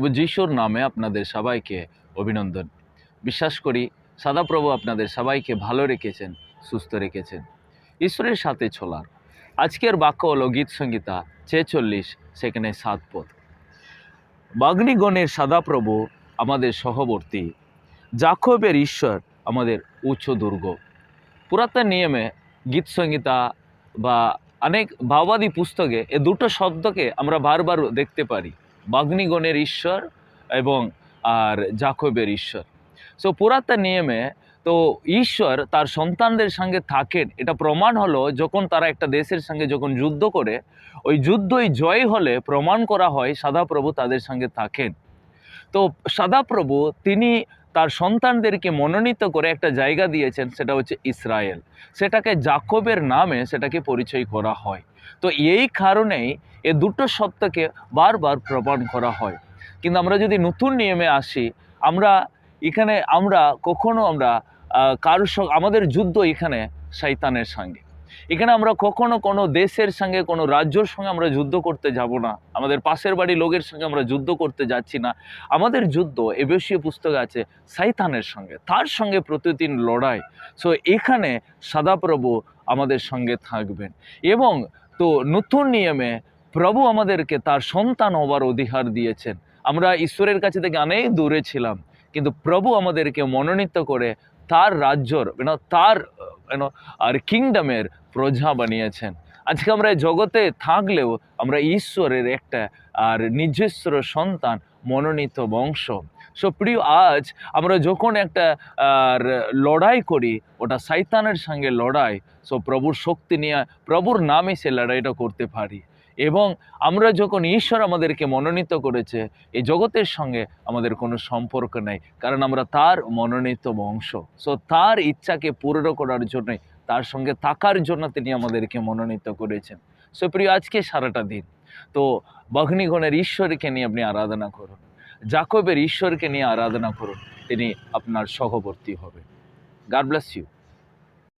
প্রভু যিশুর নামে আপনাদের সবাইকে অভিনন্দন। বিশ্বাস করি, সদাপ্রভু আপনাদের সবাইকে ভালো রেখেছেন, সুস্থ রেখেছেন। ঈশ্বরের সাথে ছোলার আজকের বাক্য হলো গীত সংগীতা ছেচল্লিশ, সেখানে সাত পদ। বাগ্নিগণের সদাপ্রভু আমাদের সহবর্তী, জাকবের ঈশ্বর আমাদের উচ্চ দুর্গ। পুরাতন নিয়মে গীত সংগীতা বা অনেক ভাওবাদী পুস্তকে এ দুটো শব্দকে আমরা বারবার দেখতে পারি। বাগ্নিগণের ঈশ্বর এবং, আর জাকবের ঈশ্বর। সো পুরাতন নিয়মে, তো ঈশ্বর তার সন্তানদের সঙ্গে থাকেন। এটা প্রমাণ হলো যখন তারা একটা দেশের সঙ্গে যখন যুদ্ধ করে, ওই যুদ্ধই জয় হলে প্রমাণ করা হয় সদাপ্রভু তাদের সঙ্গে থাকেন। তো সদাপ্রভু, তিনি তার সন্তানদেরকে মনোনীত করে একটা জায়গা দিয়েছেন, সেটা হচ্ছে ইসরায়েল। সেটাকে জাকবের নামে সেটাকে পরিচয় করা হয়। তো এই কারণেই এ দুটো সত্যকে বারবার প্রমাণ করা হয়। কিন্তু আমরা যদি নতুন নিয়মে আসি, আমরা এখানে আমরা কখনো আমরা কারোর সঙ্গে আমাদের যুদ্ধ এখানে শৈতানের সঙ্গে। এখানে আমরা কখনো কোনো দেশের সঙ্গে, কোনো রাজ্যর সঙ্গে আমরা যুদ্ধ করতে যাব না। আমাদের পাশের বাড়ি লোকের সঙ্গে আমরা যুদ্ধ করতে যাচ্ছি না। আমাদের যুদ্ধ এবেশীয় পুস্তক আছে শৈতানের সঙ্গে, তার সঙ্গে প্রতিদিন লড়াই। সো এখানে সাদাপ্রভু আমাদের সঙ্গে থাকবেন। এবং তো নতুন নিয়মে প্রভু আমাদেরকে তার সন্তান হবার অধিকার দিয়েছেন। আমরা ঈশ্বরের কাছে থেকে অনেক দূরে ছিলাম, কিন্তু প্রভু আমাদেরকে মনোনীত করে তার রাজ্যর মানে তার মানে আর কিংডমের প্রজা বানিয়েছেন। আজকে আমরা জগতে থাকলেও আমরা ঈশ্বরের একটা আর নিজস্ব সন্তান, মনোনীত বংশ। সো প্রিয়, আজ আমরা যখন একটা আর লড়াই করি, ওটা শৈতানের সঙ্গে লড়াই, সো প্রভুর শক্তি নিয়ে, প্রভুর নামে সে লড়াইটা করতে পারি। এবং আমরা যখন ঈশ্বর আমাদেরকে মনোনীত করেছে, এই জগতের সঙ্গে আমাদের কোনো সম্পর্ক নেই, কারণ আমরা তার মনোনীত বংশ। সো তার ইচ্ছাকে পূর্ণ করার জন্যই তার সঙ্গে থাকার জন্য তিনি আমাদেরকে মনোনীত করেছেন। সো প্রিয় আজকে সারাটা দিন। তো বগ্নিগণের ঈশ্বরকে নিয়ে আপনি আরাধনা করুন। জাকবের ঈশ্বরকে নিয়ে আরাধনা করুন। তিনি আপনার সহবর্তী হবে গাড ব্লাস ইউ